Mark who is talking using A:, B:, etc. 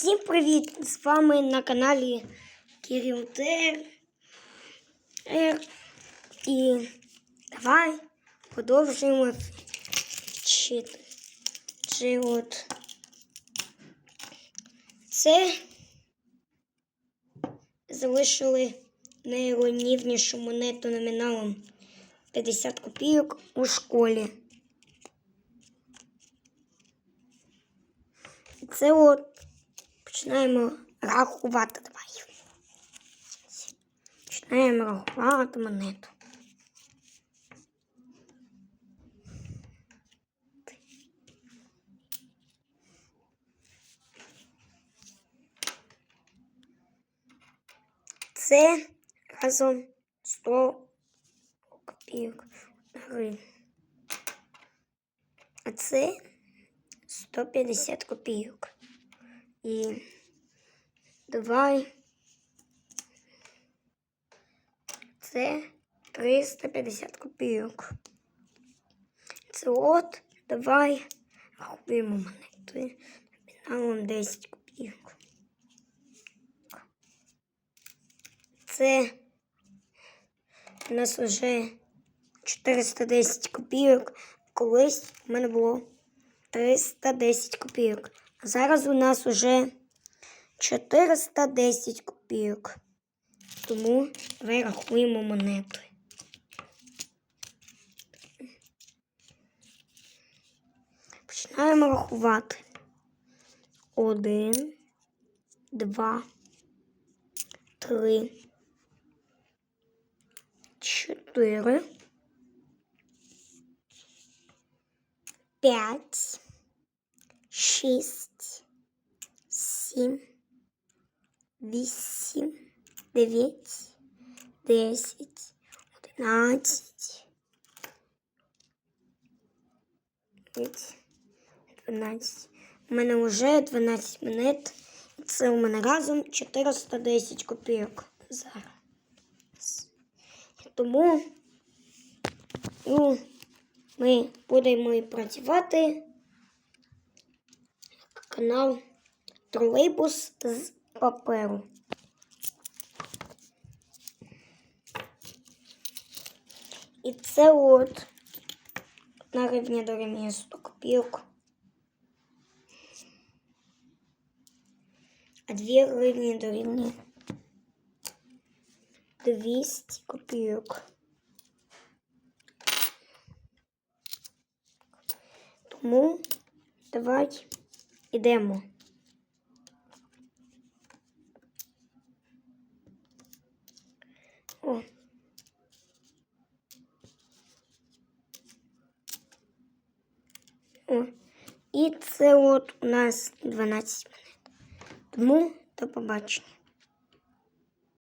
A: Всім привіт! З вами на каналі Кирил Тер. І давай продовжуємо вчити. Чи от це залишили найрівнішу монету номіналом 50 копійок у школі. Це от починаємо рахувати. Давай. Починаємо рахувати монету. Це разом 100 копійок гривень. А це 150 копійок. І давай. Це 350 копійок. Це от давай рахуємо монети. Номіналом 10 копійок. Це у нас вже 410 копійок. Колись в мене було 310 копійок. Зараз у нас уже 410 копійок. Тому давай рахуємо монети. Починаємо рахувати. Один, два, три, чотири, п'ять, шість, сім, вісім, дев'ять, десять, одинадцять, дванадцять. У мене вже 12 монет. Це у мене разом 410 копійок зараз. Тому ну, ми будемо і працювати канал Тролейбус з паперу. І це от на рівні дорівнює 100 копійок. А 2 гривні дорівнює 200 копійок. Тому давай ідемо. О. О. І це от у нас 12 монет. Тому до побачення.